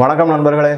வணக்கம் நண்பர்களே.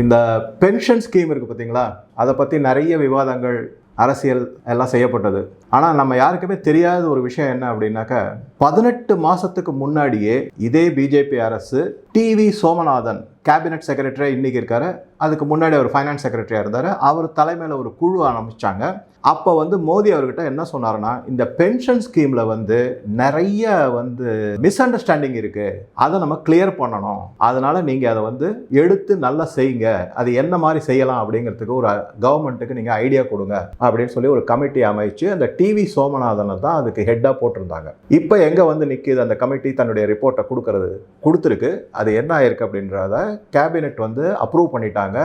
இந்த பென்ஷன் ஸ்கீம் இருக்குது பார்த்தீங்களா அதை பற்றி நிறைய விவாதங்கள் அரசியல் எல்லாம் செய்யப்பட்டது. ஆனால் நம்ம யாருக்குமே தெரியாத ஒரு விஷயம் என்ன அப்படின்னாக்கா பதினெட்டு மாதத்துக்கு முன்னாடியே இதே பிஜேபி அரசு டிவி சோமநாதன் கேபினட் செக்ரட்டரியாக இன்றைக்கி இருக்காரு. அதுக்கு முன்னாடி அவர் ஃபைனான்ஸ் செக்ரட்டரியாக இருந்தார். அவர் தலைமையில் ஒரு குழு ஆரம்பித்தாங்க அப்போ வந்து மோடி அவர்கிட்ட என்ன சொன்னார்னா இந்த பென்ஷன் ஸ்கீமில் வந்து நிறைய வந்து மிஸ் அண்டர்ஸ்டாண்டிங் இருக்குது அதை நம்ம கிளியர் பண்ணணும். அதனால் நீங்கள் அதை வந்து எடுத்து நல்லா செய்யுங்க. அது என்ன மாதிரி செய்யலாம் அப்படிங்கிறதுக்கு ஒரு கவர்மெண்ட்டுக்கு நீங்கள் ஐடியா கொடுங்க அப்படின்னு சொல்லி ஒரு கமிட்டி அமைச்சு அந்த டிவி சோமநாதனை தான் அதுக்கு ஹெட்டாக போட்டிருந்தாங்க. இப்போ எங்கே வந்து நிற்கிது அந்த கமிட்டி தன்னுடைய ரிப்போர்ட்டை கொடுக்கறது கொடுத்துருக்கு. அது என்ன ஆயிருக்கு அப்படின்றத கேபினெட் வந்து அப்ரூவ் பண்ணிட்டாங்க.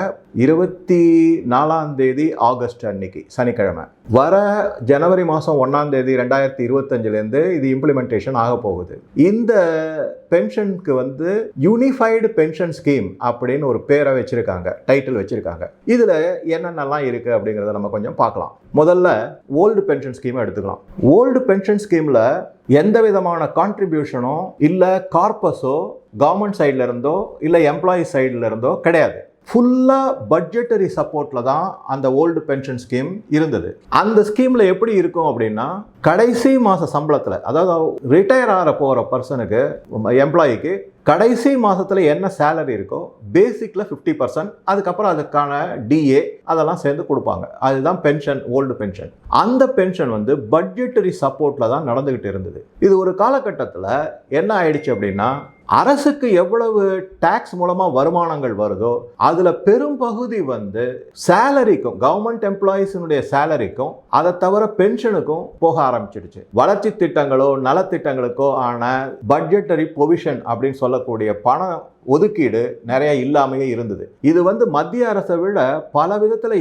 இருபத்தி நாலாம் தேதி ஆகஸ்ட் அன்னைக்கு சனிக்கிழமை. வர ஜனவரி மாதம் ஒன்றாம் தேதி ரெண்டாயிரத்தி இருபத்தஞ்சிலேருந்து இது இம்ப்ளிமெண்டேஷன் ஆக போகுது. இந்த பென்ஷனுக்கு வந்து யூனிஃபைடு பென்ஷன் ஸ்கீம் அப்படின்னு ஒரு பேரை வச்சுருக்காங்க டைட்டில் வச்சுருக்காங்க. இதில் என்னென்னலாம் இருக்குது அப்படிங்கிறத நம்ம கொஞ்சம் பார்க்கலாம். முதல்ல ஓல்டு பென்ஷன் ஸ்கீமை எடுத்துக்கலாம். ஓல்டு பென்ஷன் ஸ்கீமில் எந்த விதமான கான்ட்ரிபியூஷனோ இல்லை கார்பஸோ கவர்மெண்ட் சைட்லேருந்தோ இல்லை எம்ப்ளாயி சைடில் இருந்தோ கிடையாது. ஃபுல்லாக பட்ஜெட்டரி சப்போர்ட்டில் தான் அந்த ஓல்டு பென்ஷன் ஸ்கீம் இருந்தது. அந்த ஸ்கீமில் எப்படி இருக்கும் அப்படின்னா கடைசி மாத சம்பளத்தில் அதாவது ரிட்டையர் ஆகிற போகிற பர்சனுக்கு எம்ப்ளாயிக்கு கடைசி மாதத்தில் என்ன சேலரி இருக்கோ பேசிக்கில் ஃபிஃப்டி பர்சன்ட் அதுக்கப்புறம் அதுக்கான டிஏ அதெல்லாம் சேர்ந்து கொடுப்பாங்க. அதுதான் பென்ஷன் ஓல்டு பென்ஷன் அந்த பென்ஷன் வந்து பட்ஜெட்டரி சப்போர்ட்டில் தான் நடந்துக்கிட்டு இருந்தது. இது ஒரு காலகட்டத்தில் என்ன ஆயிடுச்சு அப்படின்னா அரசுக்கு எவ்வளவு டேக்ஸ் மூலமாக வருமானங்கள் வருதோ அதில் பெரும்பகுதி வந்து சேலரிக்கும் கவர்மெண்ட் எம்ப்ளாயீஸினுடைய சேலரிக்கும் அதை தவிர பென்ஷனுக்கும் போக ஆரம்பிச்சிடுச்சு. வளர்ச்சி திட்டங்களோ நலத்திட்டங்களுக்கோ ஆன பட்ஜெட்டரி பொவிஷன் அப்படின்னு சொல்லக்கூடிய பணம் ஒதுக்கீடு நிறைய இல்லாமையே இருந்தது. இது வந்து மத்திய அரசை விட பல விதத்தில்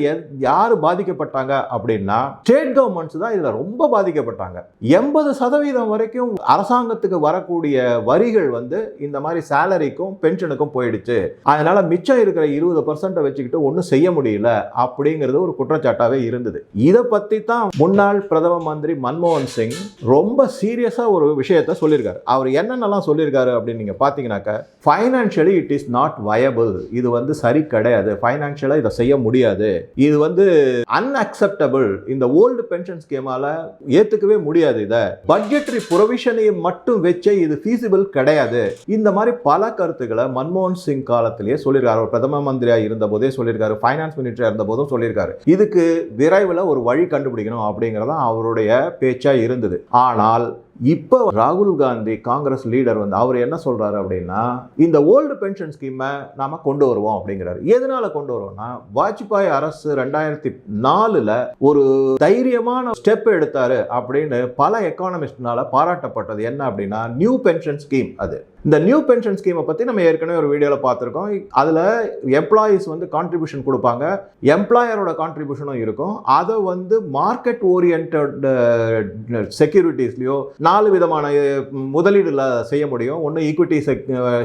யார் பாதிக்கப்பட்டாங்க அப்படின்னா ஸ்டேட் கவர்மெண்ட்ஸ் தான் இதில் ரொம்ப பாதிக்கப்பட்டாங்க. எண்பது சதவீதம் வரைக்கும் அரசாங்கத்துக்கு வரக்கூடிய வரிகள் வந்து இந்த மாதிரி சேலரிக்கும் பென்ஷனுக்கும் போயிடுச்சு. அதனால மிச்சம் இருக்கிற இருபது பர்சன்ட்டை வச்சுக்கிட்டு ஒன்றும் செய்ய முடியல அப்படிங்கிறது ஒரு குற்றச்சாட்டாகவே இருந்தது. இதை பற்றி தான் முன்னாள் பிரதம மந்திரி மன்மோகன் சிங் ரொம்ப சீரியஸாக ஒரு விஷயத்த சொல்லியிருக்காரு. அவர் என்னென்னலாம் சொல்லியிருக்காரு அப்படின்னு நீங்கள் பார்த்தீங்கன்னாக்க financial it is not viable இது வந்து சரி கிடையாது. ஃபைனான்ஷியலாக இதை செய்ய முடியாது. இது வந்து அன்அக்செப்டபிள் இந்த ஓல்டு பென்ஷன் ஸ்கீமால ஏற்றுக்கவே முடியாது இதை. பட்ஜெட்டரி ப்ரொவிஷனை மட்டும் வச்சே இது ஃபீஸிபிள் கிடையாது. இந்த மாதிரி பல கருத்துக்களை மன்மோகன் சிங் காலத்திலேயே சொல்லியிருக்காரு. அவர் பிரதம மந்திரியாக இருந்த போதே சொல்லியிருக்காரு. ஃபைனான்ஸ் மினிஸ்டராக இருந்த போதும் சொல்லியிருக்காரு. இதுக்கு விரைவில் ஒரு வழி கண்டுபிடிக்கணும் அப்படிங்கிறதான் அவருடைய பேச்சாக இருந்தது. ஆனால் இப்போ ராகுல் காந்தி காங்கிரஸ் லீடர் வந்து அவர் என்ன சொல்கிறாரு அப்படின்னா இந்த ஓல்டு பென்ஷன் ஸ்கீமை நாம் கொண்டு வருவோம் அப்படிங்கிறாரு. எதனால் கொண்டு வருவோம்னா வாஜ்பாய் அரசு ரெண்டாயிரத்தி நாலில் ஒரு தைரியமான ஸ்டெப் எடுத்தார் அப்படின்னு பல எக்கானமிஸ்ட்னால பாராட்டப்பட்டது. என்ன அப்படின்னா நியூ பென்ஷன் ஸ்கீம் அது. இந்த நியூ பென்ஷன் ஸ்கீமை பற்றி நம்ம ஏற்கனவே ஒரு வீடியோவில் பார்த்துருக்கோம். அதில் எம்ப்ளாயீஸ் வந்து கான்ட்ரிபியூஷன் கொடுப்பாங்க. எம்ப்ளாயரோட கான்ட்ரிபியூஷனும் இருக்கும். அதை வந்து மார்க்கெட் ஓரியன்ட் செக்யூரிட்டிஸ்லையோ நாலு விதமான முதலீடுல செய்ய முடியும். ஒன்று ஈக்விட்டி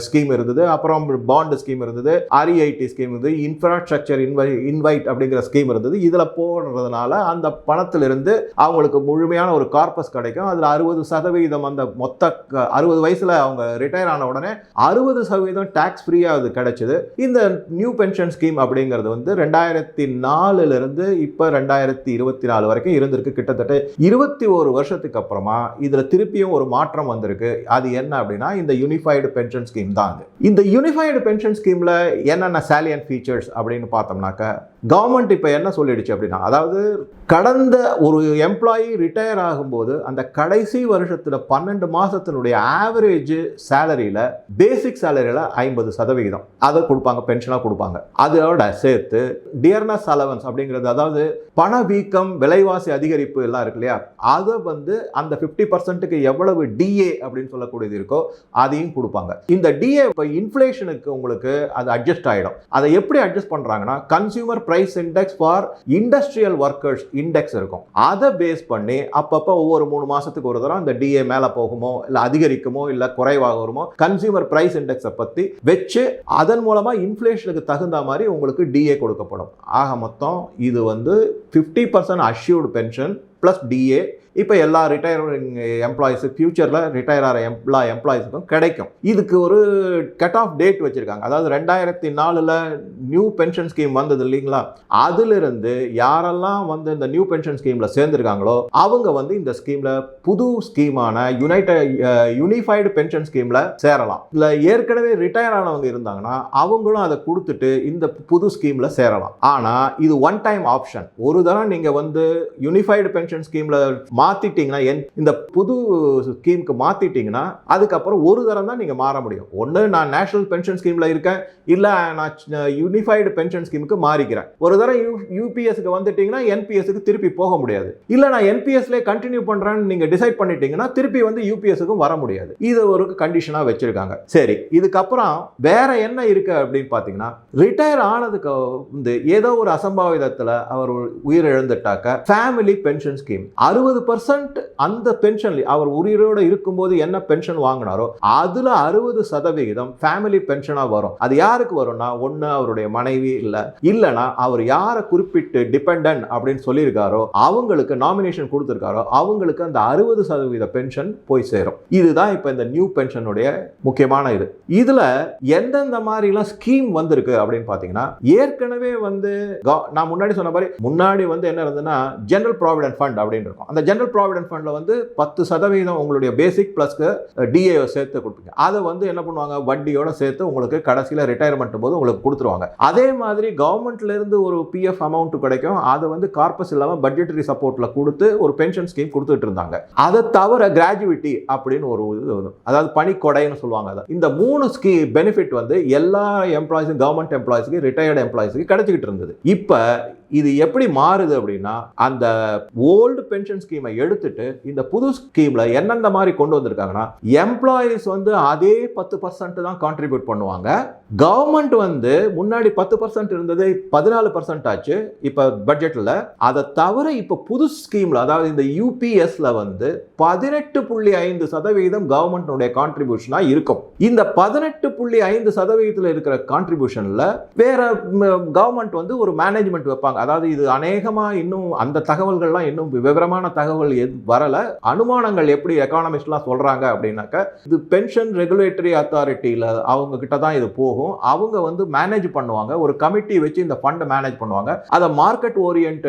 ஸ்கீம் இருந்தது. அப்புறம் பாண்டு ஸ்கீம் இருந்தது. ஆர்இஐடி ஸ்கீம் இருந்தது. இன்ஃப்ராஸ்ட்ரக்சர் இன்வை இன்வைட் அப்படிங்கிற ஸ்கீம் இருந்தது. இதில் போடுறதுனால அந்த பணத்திலிருந்து அவங்களுக்கு முழுமையான ஒரு கார்பஸ் கிடைக்கும். அதில் அறுபது சதவீதம் அந்த மொத்த அறுபது வயசில் அவங்க ரிட்டையர் ஆன உடனே அறுபது சதவீதம் டேக்ஸ் ஃப்ரீயாக அது கிடைச்சது. இந்த நியூ பென்ஷன் ஸ்கீம் அப்படிங்கிறது வந்து ரெண்டாயிரத்தி நாலுல இருந்து இப்போ ரெண்டாயிரத்தி இருபத்தி நாலு வரைக்கும் இருந்திருக்கு. கிட்டத்தட்ட இருபத்தி ஒரு வருஷத்துக்கு அப்புறமா இதில் திருப்பியும் ஒரு மாற்றம் வந்திருக்கு. அது என்ன அப்படின்னா இந்த யூனிஃபைடு பென்ஷன் ஸ்கீம் தான் அது. இந்த யூனிஃபைடு பென்ஷன் ஸ்கீமில் என்னென்ன சாலியன் ஃபீச்சர்ஸ் அப்படின்னு பார்த்தோம்னாக்க கவர்மெண்ட் இப்போ என்ன சொல்லிடுச்சு அப்படின்னா அதாவது கடந்த ஒரு எம்ப்ளாயி ரிட்டையர் ஆகும்போது அந்த கடைசி வருஷத்தில் பன்னெண்டு மாதத்தினுடைய ஆவரேஜ் சேலரியில் பேசிக் சேலரியில் ஐம்பது சதவிகிதம். அதை கொடுப்பாங்க பென்ஷனாக கொடுப்பாங்க. அதோட சேர்த்து டியர்னஸ் அலவன்ஸ் அப்படிங்கிறது அதாவது பண வீக்கம் விலைவாசி அதிகரிப்பு எல்லாம் இருக்கு இல்லையா? அதை வந்து அந்த ஃபிஃப்டி பர்சன்ட்டுக்கு எவ்வளவு டிஏ அப்படின்னு சொல்லக்கூடியது இருக்கோ அதையும் கொடுப்பாங்க. இந்த டிஏ இப்போ இன்ஃப்ளேஷனுக்கு உங்களுக்கு அது அட்ஜஸ்ட் ஆகிடும் அதை எப்படி அட்ஜஸ்ட் பண்ணுறாங்கன்னா consumer price index for industrial workers index இருக்கும். அதை பேஸ் பண்ணி அப்பப்போ ஒவ்வொரு மூணு மாதத்துக்கு ஒரு தரம் இந்த டிஏ மேலே போகுமோ இல்லை அதிகரிக்குமோ இல்லை குறைவாக வருமோ கன்சியூமர் ப்ரைஸ் இண்டெக்ஸை பற்றி வச்சு அதன் மூலமாக இன்ஃப்ளேஷனுக்கு தகுந்த மாதிரி உங்களுக்கு டிஏ கொடுக்கப்படும். ஆக மொத்தம் இது வந்து fifty percent assured pension plus DA இப்போ எல்லா ரிட்டையரிங் எம்ப்ளாயிஸு ஃபியூச்சரில் ரிட்டையர் ஆகிற எம்ப்ளா எம்ப்ளாயிஸுக்கும் கிடைக்கும். இதுக்கு ஒரு கட் ஆஃப் டேட் வச்சுருக்காங்க. அதாவது ரெண்டாயிரத்தி நாலில் நியூ பென்ஷன் ஸ்கீம் வந்தது இல்லைங்களா? அதிலிருந்து யாரெல்லாம் வந்து இந்த நியூ பென்ஷன் ஸ்கீமில் சேர்ந்துருக்காங்களோ அவங்க வந்து இந்த ஸ்கீமில் புது ஸ்கீமான யுனைடெட் யூனிஃபைடு பென்ஷன் ஸ்கீமில் சேரலாம். இல்லை ஏற்கனவே ரிட்டையர் ஆனவங்க இருந்தாங்கன்னா அவங்களும் அதை கொடுத்துட்டு இந்த புது ஸ்கீமில் சேரலாம். ஆனால் இது ஒன் டைம் ஆப்ஷன் ஒரு தரம் நீங்கள் வந்து யூனிஃபைடு பென்ஷன் ஸ்கீமில் மாற்றிட்டீங்கன்னா என் இந்த புது ஸ்கீமுக்கு மாற்றிட்டிங்கன்னா அதுக்கப்புறம் ஒரு தரம் தான் நீங்கள் மாற முடியும். ஒன்று நான் நேஷனல் பென்ஷன் ஸ்கீமில் இருக்கேன். இல்லை நான் யூனிஃபைடு பென்ஷன் ஸ்கீமுக்கு மாறிக்கிறேன். ஒரு தரம் யூ யூபிஎஸ்க்கு வந்துட்டீங்கன்னா என்பிஎஸ்க்கு திருப்பி போக முடியாது. இல்லை நான் என்பிஎஸ்லேயே கண்டினியூ பண்ணுறேன்னு நீங்கள் டிசைட் பண்ணிட்டீங்கன்னா திருப்பி வந்து யூபிஎஸ்க்கும் வர முடியாது. இது ஒரு கண்டிஷனாக வச்சுருக்காங்க. சரி இதுக்கப்புறம் வேற என்ன இருக்கு அப்படின்னு பார்த்தீங்கன்னா ரிட்டையர் ஆனதுக்கு வந்து ஏதோ ஒரு அசம்பாவிதத்தில் அவர் உயிரிழந்துட்டாக்க ஃபேமிலி பென்ஷன் ஸ்கீம் அறுபது பர்சன்ட் அந்த பென்ஷன் அவர் உயிரோடு இருக்கும்போது என்ன பென்ஷன் வாங்கினாரோ அதுல அறுபது சதவிகிதம் ஃபேமிலி பென்ஷனா வரும். அது யாருக்கு வரும்னா ஒன்று அவருடைய மனைவி இல்லை. இல்லைன்னா அவர் யாரை குறிப்பிட்டு டிபெண்ட் அப்படின்னு சொல்லியிருக்காரோ அவங்களுக்கு நாமினேஷன் கொடுத்துருக்காரோ அவங்களுக்கு அந்த அறுபது சதவீத பென்ஷன் போய் சேரும். இதுதான் இப்போ இந்த நியூ பென்ஷனுடைய முக்கியமான இது. இதில் எந்தெந்த மாதிரிலாம் ஸ்கீம் வந்திருக்கு அப்படின்னு பார்த்தீங்கன்னா ஏற்கனவே வந்து நான் முன்னாடி சொன்ன மாதிரி முன்னாடி வந்து என்ன இருந்ததுன்னா ஜென்ரல் ப்ராவிடன்ட் ஃபண்ட் அப்படின்னு இருக்கும். அந்த ஜென்ரல் ப்ராவிடென்ட் ஃபண்டில் வந்து பத்து சதவீதம் உங்களுடைய பேசிக் ப்ளஸ்க்கு டிஏ சேர்த்து கொடுப்பீங்க. அதை வந்து என்ன பண்ணுவாங்க? வட்டியோட சேர்த்து உங்களுக்கு கடைசியில் ரிட்டையர்மெண்ட் போது உங்களுக்கு கொடுத்துருவாங்க. அதே மாதிரி கவர்மெண்ட்ல இருந்து ஒரு பிஎஃப் அமௌண்ட் கிடைக்கும். அதை வந்து கார்பஸ் இல்லாமல் பட்ஜெட்டரி சப்போர்ட்டில் கொடுத்து ஒரு பென்ஷன் ஸ்கீம் கொடுத்துட்டு இருந்தாங்க. அதை தவிர கிராஜுவிட்டி அப்படின்னு ஒரு இது வரும். அதாவது பணிக்கொடைன்னு சொல்லுவாங்க அதை. இந்த மூணு ஸ்கீ பெனிஃபிட் வந்து எல்லா எம்ப்ளாயிஸும் கவர்மெண்ட் எம்ப்ளாயிஸ்க்கு ரிட்டையர்டு எம்ப்ளாயிஸுக்கு கிடைச்சிக்கிட்டு இருந்தது. இப்போ இது எப்படி மாறுது அப்படின்னா அந்த ஓல்டு பென்ஷன் ஸ்கீமை எடுத்துட்டு இந்த புது ஸ்கீம்ல என்னென்ன மாதிரி கொண்டு வந்திருக்காங்கன்னா எம்ப்ளாயிஸ் வந்து அதே பத்து பர்சன்ட் தான் கான்ட்ரிபியூட் பண்ணுவாங்க. கவர்மெண்ட் வந்து முன்னாடி பத்து பர்சன்ட் இருந்தது பதினாலு பர்சன்ட் ஆச்சு இப்போ பட்ஜெட்டில் அதை தவிர இப்போ புது ஸ்கீமில் அதாவது இந்த யூபிஎஸ்ல வந்து பதினெட்டு புள்ளி ஐந்து சதவீதம் கவர்மெண்ட்டுடைய கான்ட்ரிபியூஷனாக இருக்கும். இந்த பதினெட்டு புள்ளி ஐந்து சதவீதத்தில் இருக்கிற கான்ட்ரிபியூஷனில் வேற கவர்மெண்ட் வந்து ஒரு மேனேஜ்மெண்ட் வைப்பாங்க. அதாவது இது அநேகமாக இன்னும் அந்த தகவல்கள்லாம் இன்னும் விவரமான தகவல் எது வரல. அனுமானங்கள் எப்படி எக்கானமிஸ்ட்லாம் சொல்கிறாங்க அப்படின்னாக்க இது பென்ஷன் ரெகுலேட்டரி அத்தாரிட்டியில் அவங்க கிட்ட தான் இது போகும். அவங்க வந்து மேனேஜ் பண்ணுவாங்க. ஒரு கமிட்டி வச்சு இந்த ஃபண்டை மேனேஜ் பண்ணுவாங்க. அதை மார்க்கெட் ஓரியன்ட்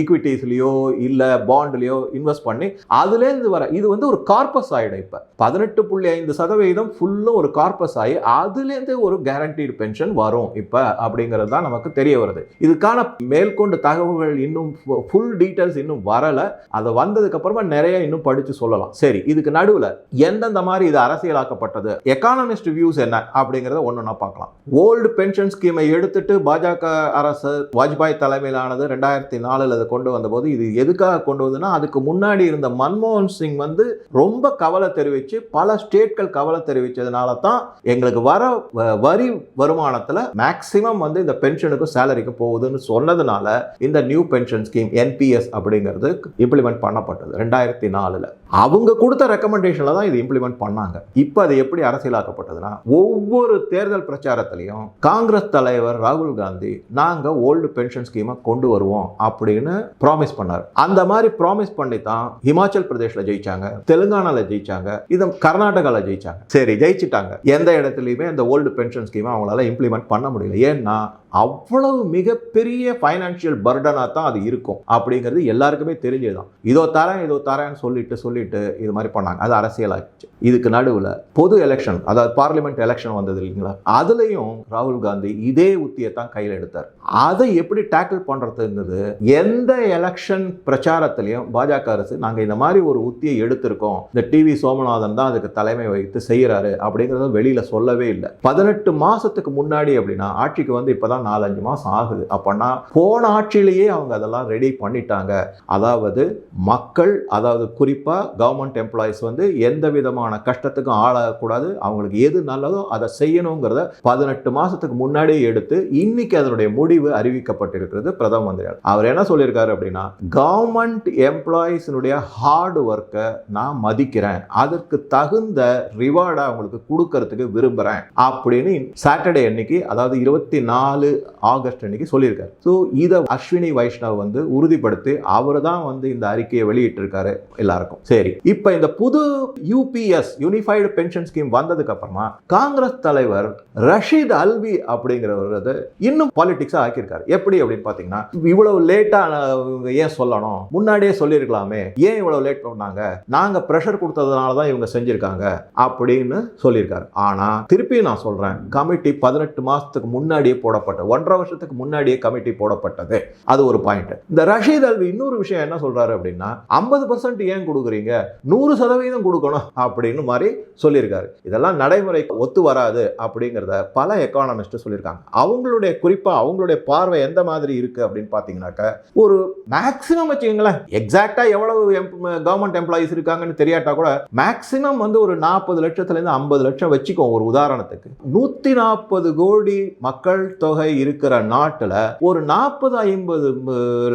ஈக்விட்டிஸ்லேயோ இல்லை பாண்ட்லேயோ இன்வெஸ்ட் பண்ணி அதுலேருந்து வர இது வந்து ஒரு கார்பஸ் ஆகிடும் இப்போ. பதினெட்டு புள்ளி ஐந்து சதவீதம் ஃபுல்லும் ஒரு கார்பஸ் ஆகி அதுலேருந்து ஒரு கேரண்டீடு பென்ஷன் வரும் இப்போ அப்படிங்கிறது தான் நமக்கு தெரிய வருது. இதுக்கான மேற்கொண்டு தகவல்கள் இன்னும் ஃபுல் டீட்டெயில்ஸ் இன்னும் வரல. அதை வந்ததுக்கு அப்புறமா நிறைய இன்னும் படிச்சு சொல்லலாம். சரி இதுக்கு நடுவில் எந்தெந்த மாதிரி இது அரசியலாக்கப்பட்டது? எக்கானமிஸ்ட் வியூஸ் என்ன? அப்படிங்கிறத ஒன்று பார்க்கலாம். ஓல்டு பென்ஷன் ஸ்கீமை எடுத்துட்டு பாஜக அரசு வாஜ்பாய் தலைமையிலானது ரெண்டாயிரத்தி நாலில் அதை கொண்டு வந்தபோது இது எதுக்காக கொண்டு வந்ததுன்னா அதுக்கு முன்னாடி இருந்த மன்மோகன் சிங் வந்து ரொம்ப கவலை தெரிவித்து பல ஸ்டேட்கள் கவலை தெரிவித்ததுனால தான் எங்களுக்கு வர வ- வரி வருமானத்தில் மேக்சிமம் வந்து இந்த பென்ஷனுக்கும் சேலரிக்கும் போகுதுன்னு சொன்னதுனால இந்த நியூ பென்ஷன் ஸ்கீம் என்பிஎஸ் அப்படிங்கிறது இம்ப்ளிமெண்ட் பண்ணப்பட்டது ரெண்டாயிரத்தி நாலில் அவங்க கொடுத்த ரெக்கமெண்டேஷனில் தான் இது இம்ப்ளிமெண்ட் பண்ணாங்க. இப்போ அது எப்படி அரசியலாக்கப்பட்டதுன்னா ஒவ்வொரு தேர்தல் பிரச்சாரத்திலையும் காங்கிரஸ் தலைவர் ராகுல் காந்தி நாங்கள் ஓல்டு பென்ஷன் ஸ்கீமை கொண்டு வருவோம் அப்படின்னு ப்ராமிஸ் பண்ணார். அந்த மாதிரி ப்ராமிஸ் பண்ணி தான் ஹிமாச்சல் பிரதேஷில் ஜெயிச்சாங்க தெலுங்கானால ஜெயிச்சாங்க இது கர்நாடகாவில் ஜெயிச்சாங்க. சரி ஜெயிச்சிட்டாங்க. எந்த இடத்துலையுமே அந்த ஓல்டு பென்ஷன் ஸ்கீமை அவங்களால இம்ப்ளிமெண்ட் பண்ண முடியல. ஏன்னா அவ்வளவு மிகப்பெரிய ஃபைனான்ஷியல் பர்டனாக தான் அது இருக்கும். அப்படிங்கிறது எல்லாருக்குமே தெரிஞ்சதுதான். இதோ தரேன் இதோ தரேன்னு சொல்லிட்டு சொல்லிட்டு இது மாதிரி பண்ணாங்க. அது அரசியலாச்சு. இதுக்கு நடுவில் பொது எலெக்ஷன் அதாவது பார்லிமெண்ட் எலெக்ஷன் வந்தது இல்லைங்களா? அதுலேயும் ராகுல் காந்தி இதே உத்தியை தான் கையில் எடுத்தார். அதை எப்படி டேக்கிள் பண்ணுறதுங்கிறது எந்த எலெக்ஷன் பிரச்சாரத்திலையும் பாஜக அரசு நாங்கள் இந்த மாதிரி ஒரு உத்தியை எடுத்திருக்கோம். இந்த டிவி சோமநாதன் தான் அதுக்கு தலைமை வைத்து செய்கிறாரு அப்படிங்கிறத வெளியில் சொல்லவே இல்லை. பதினெட்டு மாதத்துக்கு முன்னாடி அப்படின்னா ஆட்சிக்கு வந்து இப்போ தான் நாலஞ்சு மாதம் ஆகுது. அப்போனா போன ஆட்சியிலேயே அவங்க அதெல்லாம் ரெடி பண்ணிட்டாங்க. அதாவது மக்கள் அதாவது குறிப்பாக கவர்மெண்ட் எம்ப்ளாயிஸ் வந்து எந்த விதமான கஷ்டத்துக்கும் ஆளாகக்கூடாது. அவங்களுக்கு எது நல்லதோ அதை செய்யணுங்கிறத பதினெட்டு மாதத்துக்கு முன்னாடியே எடுத்து இன்னைக்கு அதனுடைய முடிவு அறிவிக்கப்பட்டிருக்கிறது பிரதம மந்திரியால். அவர் என்ன சொல்லியிருக்காரு அப்படின்னா கவர்மெண்ட் எம்ப்ளாயிஸினுடைய ஹார்ட் ஒர்க்கை நான் மதிக்கிறேன். அதற்கு தகுந்த ரிவார்டை அவங்களுக்கு கொடுக்கறதுக்கு விரும்புகிறேன் அப்படின்னு சாட்டர்டே அன்னைக்கு அதாவது இருபத்தி நாலு ஆகஸ்ட் அன்னைக்கு சொல்லியிருக்காரு. ஸோ இதை அஸ்வினி வைஷ்ணவ் வந்து உறுதிப்படுத்தி அவர் தான் வந்து இந்த அறிக்கையை வெளியிட்டிருக்காரு எல்லாருக்கும். சரி இப்போ இந்த புது யூபிஎஸ் யூனிஃபைடு பென்ஷன் ஸ்கீம் வந்ததுக்கு அப்புறமா காங்கிரஸ் தலைவர் ரஷீத் அல்வி அப்படிங்கிறவர் இன்னும் பாலிடிக்ஸாக ஆக்கியிருக்காரு. எப்படி அப்படின்னு பார்த்தீங்கன்னா இவ்வளவு லேட்டாக ஏன் சொல்லணும்? முன்னாடியே சொல்லியிருக்கலாமே. ஏன் இவ்வளவு லேட் பண்ணாங்க? நாங்க ப்ரெஷர் கொடுத்ததுனால தான் இவங்க செஞ்சிருக்காங்க அப்படின்னு சொல்லியிருக்காரு. ஆனா திருப்பி நான் சொல்றேன் கமிட்டி பதினெட்டு மாசத்துக்கு முன்னாடியே போடப்பட்ட ஒன்றரை வருஷத்துக்கு முன்னாடியே கமிட்டி கமிட்டி போடப்பட்டது. அது ஒரு பாயிண்ட் இந்த ரஷீத் அல்வி இன்னொரு விஷயம் என்ன சொல்றாரு அப்படின்னா ஐம்பது பர்சன்ட் ஏன் கொடுக்குறீங்க? நூறு சதவீதம் கொடுக்கணும் அப்படின்னு மாதிரி சொல்லியிருக்காரு. இதெல்லாம் நடைமுறை ஒத்து வராது அப்படிங்கிறத பல எக்கானமிஸ்ட் சொல்லியிருக்காங்க. அவங்களுடைய குறிப்பாக அவங்களுடைய பார்வை எந்த மாதிரி இருக்கு அப்படின்னு பார்த்தீங்கன்னாக்க ஒரு மேக்ஸிமம் வச்சுக்கோங்களேன். எக்ஸாக்டாக எவ்வளவு கவர்மெண்ட் எம்ப்ளாயிஸ் இருக்காங்கன்னு தெரியாட்டா கூட மேக்ஸிமம் வந்து ஒரு நாற்பது லட்சத்துலேருந்து ஐம்பது லட்சம் வச்சுக்கோ ஒரு உதாரணத்துக்கு. நூற்றி நாற்பது கோடி மக்கள் தொகை இருக்கிற நாட்டில் ஒரு ஒரு நாற்பது ஐம்பது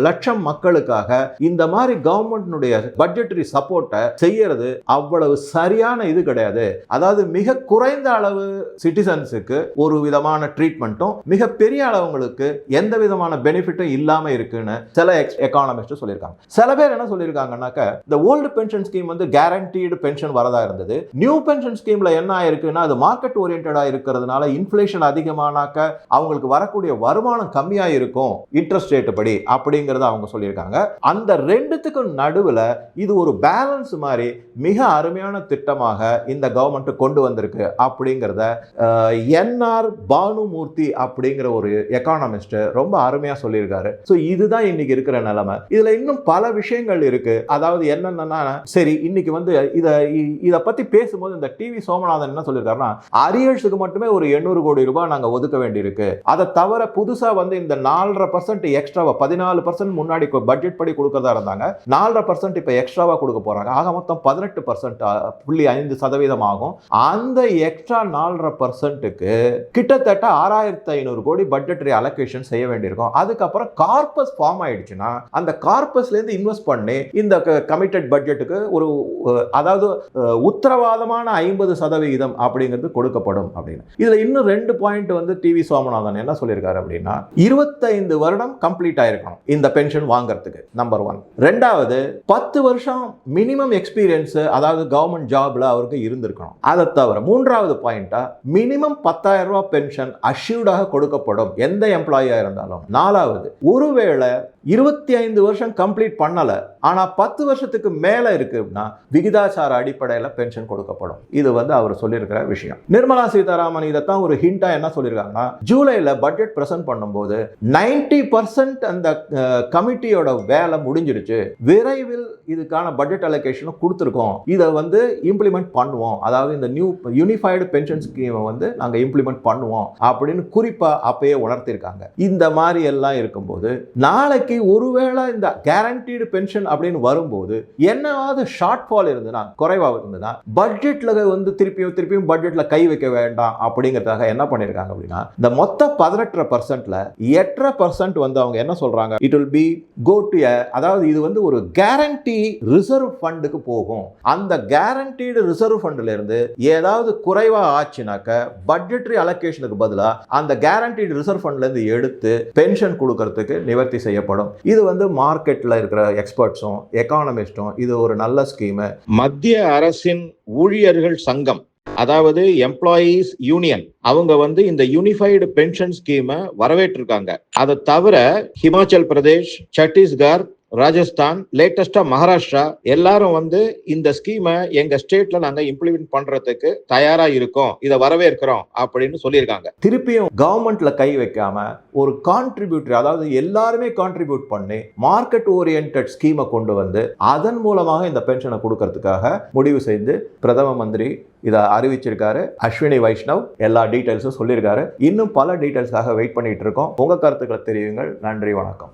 லட்சம் மக்களுக்காக இந்த மாதிரி கவர்மெண்ட்னுடைய பட்ஜெட்டரி சப்போர்ட்டை செய்யறது அவ்வளவு சரியான இது கிடையாது. அதாவது மிக குறைந்த அளவு சிட்டிசன்ஸுக்கு ஒரு விதமான ட்ரீட்மெண்ட்டும் மிக பெரிய அளவுங்களுக்கு எந்த விதமான பெனிஃபிட்டும் இல்லாமல் இருக்குன்னு சில எக்கானமிஸ்ட் சொல்லியிருக்காங்க. சில பேர் என்ன சொல்லியிருக்காங்கன்னாக்க இந்த ஓல்டு பென்ஷன் ஸ்கீம் வந்து கேரண்டீடு பென்ஷன் வரதா இருந்தது. நியூ பென்ஷன் ஸ்கீம்ல என்ன ஆயிருக்குன்னா அது மார்க்கெட் ஓரியன்டாக இருக்கிறதுனால இன்ஃபிளேஷன் அதிகமானாக்க அவங்களுக்கு வரக்கூடிய வருமானம் கம்மியாக இருக்கும் இன்ட்ரெஸ்ட் ரேட்டு படி அப்படிங்கிறத அவங்க சொல்லியிருக்காங்க. அந்த ரெண்டுத்துக்கும் நடுவுல இது ஒரு பேலன்ஸ் மாதிரி மிக அருமையான திட்டமாக இந்த கவர்மெண்ட் கொண்டு வந்திருக்கு அப்படிங்கிறத என்ஆர் பானுமூர்த்தி அப்படிங்கிற ஒரு எக்கானமிஸ்ட் ரொம்ப அருமையா சொல்லியிருக்காரு. ஸோ இதுதான் இன்னைக்கு இருக்கிற நிலைமை. இதுல இன்னும் பல விஷயங்கள் இருக்கு. அதாவது என்னென்னா சரி இன்னைக்கு வந்து இதை இதை பத்தி பேசும்போது இந்த டிவி சோமநாதன் என்ன சொல்லியிருக்காருன்னா அரியர்ஸுக்கு மட்டுமே ஒரு எண்ணூறு கோடி ரூபாய் நாங்க ஒதுக்க வேண்டியிருக்கு. அதை தவிர புதுசா வந்து இந்த நாலரை பர்சன்ட் எக்ஸ்ட்ராவா பதினாலு பர்சன்ட் முன்னாடி பட்ஜெட் படி கொடுக்கறதா இருந்தாங்க. நாலரை பர்சன்ட் இப்போ எக்ஸ்ட்ராவா கொடுக்க போறாங்க. ஆக மொத்தம் பதினெட்டு பர்சன்ட் புள்ளி ஐந்து சதவீதம் ஆகும். அந்த எக்ஸ்ட்ரா நாலரை பர்சன்ட்டுக்கு கிட்டத்தட்ட ஆறாயிரத்தி ஐநூறு கோடி பட்ஜெட்டரி அலோகேஷன் செய்ய வேண்டியிருக்கும். அதுக்கப்புறம் கார்பஸ் ஃபார்ம் ஆயிடுச்சுன்னா அந்த கார்பஸ்லேருந்து இன்வெஸ்ட் பண்ணி இந்த கமிட்டட் பட்ஜெட்டுக்கு ஒரு அதாவது உத்தரவாதமான ஐம்பது சதவிகிதம் அப்படிங்கிறது கொடுக்கப்படும் அப்படின்னு. இதில் இன்னும் ரெண்டு பாயிண்ட் வந்து டிவி சோமநாதன் என்ன சொல்லியிருக்காரு அப்படின்னா இருபத்தைந்து வருடம் கம்ப்ளீட் ஆயிருக்கணும் இந்த பென்ஷன் வாங்குறதுக்கு நம்பர் ஒன் ரெண்டாவது பத்து வருஷம் மினிமம் எக்ஸ்பீரியன்ஸ் அதாவது கவர்மெண்ட் ஜாப்ல அவருக்கு இருந்திருக்கணும். அதை தவிர மூன்றாவது பாயிண்டா மினிமம் பத்தாயிரம் ரூபாய் பென்ஷன் அஷ்யூர்டாக கொடுக்கப்படும். எந்த எம்ப்ளாயியா இருந்தாலும். நாலாவது ஒருவேளை இருபத்தி ஐந்து வருஷம் கம்ப்ளீட் பண்ணலை ஆனால் பத்து வருஷத்துக்கு மேலே இருக்கு அப்படின்னா விகிதாச்சார அடிப்படையில் பென்ஷன் கொடுக்கப்படும். இது வந்து அவர் சொல்லியிருக்கிற விஷயம். நிர்மலா சீதாராமன் இதைத்தான் ஒரு ஹிண்டா என்ன சொல்லியிருக்காங்கன்னா ஜூலையில் பட்ஜெட் பிரசன்ட் பண்ணும்போது நைன்டி பர்சன்ட் அந்த கமிட்டியோட வேலை முடிஞ்சிருச்சு. விரைவில் இதுக்கான பட்ஜெட் அலோகேஷனும் கொடுத்துருக்கோம். இதை வந்து இம்ப்ளிமெண்ட் பண்ணுவோம். அதாவது இந்த நியூ யூனிஃபைடு பென்ஷன் ஸ்கீமை வந்து நாங்கள் இம்ப்ளிமெண்ட் பண்ணுவோம் அப்படின்னு குறிப்பாக அப்பயே உணர்த்திருக்காங்க இந்த மாதிரி எல்லாம் இருக்கும்போது நாளைக்கு ஒருவேளை இந்த கேரண்டீடு பென்ஷன் அப்படின்னு வரும்போது என்னவாவது ஷார்ட் ஃபால் இருந்ததுன்னா குறைவாக இருந்ததுன்னா பட்ஜெட்டில் வந்து திருப்பியும் திருப்பியும் பட்ஜெட்டில் கை வைக்க வேண்டாம் அப்படிங்கிறதுக்காக என்ன பண்ணியிருக்காங்க அப்படின்னா இந்த மொத்த பதினெட்டரை பர்சன்ட்ல எட்டரை பர்சன்ட் வந்து அவங்க என்ன சொல்றாங்க? It will be go to அதாவது இது வந்து ஒரு கேரண்டி ரிசர்வ் ஃபண்டுக்கு போகும். அந்த கேரண்டீடு ரிசர்வ் ஃபண்ட்ல இருந்து ஏதாவது குறைவாக ஆச்சுனாக்க பட்ஜெட்டரி அலோகேஷனுக்கு பதிலாக அந்த கேரண்டீடு ரிசர்வ் ஃபண்ட்ல இருந்து எடுத்து பென்ஷன் கொடுக்கறதுக்கு நிவர்த்தி செய்யப்படும். இது வந்து மார்க்கெட்டில் இருக்கிற எக்ஸ்பர்ட்ஸும் எக்கானமிஸ்டும் இது ஒரு நல்ல ஸ்கீமு மத்திய அரசின் ஊழியர்கள் சங்கம் அதாவது எம்ப்ளாயீஸ் யூனியன் அவங்க வந்து இந்த யூனிஃபைடு பென்ஷன் ஸ்கீமை வரவேற்றிருக்காங்க. அதை தவிர ஹிமாச்சல் பிரதேஷ் சத்தீஸ்கர் ராஜஸ்தான் லேட்டஸ்டா மகாராஷ்டிரா எல்லாரும் வந்து இந்த ஸ்கீமை எங்க ஸ்டேட்ல நாங்க இம்ப்ளிமெண்ட் பண்றதுக்கு தயாரா இருக்கோம். இதை வரவேற்கிறோம் அப்படின்னு சொல்லியிருக்காங்க. திருப்பியும் கவர்மெண்ட்ல கை வைக்காம ஒரு கான்ட்ரிபியூட்டர் அதாவது எல்லாருமே கான்ட்ரிபியூட் பண்ணி மார்க்கெட் ஓரியன்ட் ஸ்கீமை கொண்டு வந்து அதன் மூலமாக இந்த பென்ஷனை கொடுக்கறதுக்காக முடிவு செய்து பிரதம மந்திரி இதை அறிவிச்சிருக்காரு. அஸ்வினி வைஷ்ணவ் எல்லா டீட்டெயில்ஸும் சொல்லியிருக்காரு. இன்னும் பல டீட்டெயில்ஸ்க்காக வெயிட் பண்ணிட்டு இருக்கோம். உங்க கருத்துக்களை தெரியுங்கள் நன்றி வணக்கம்.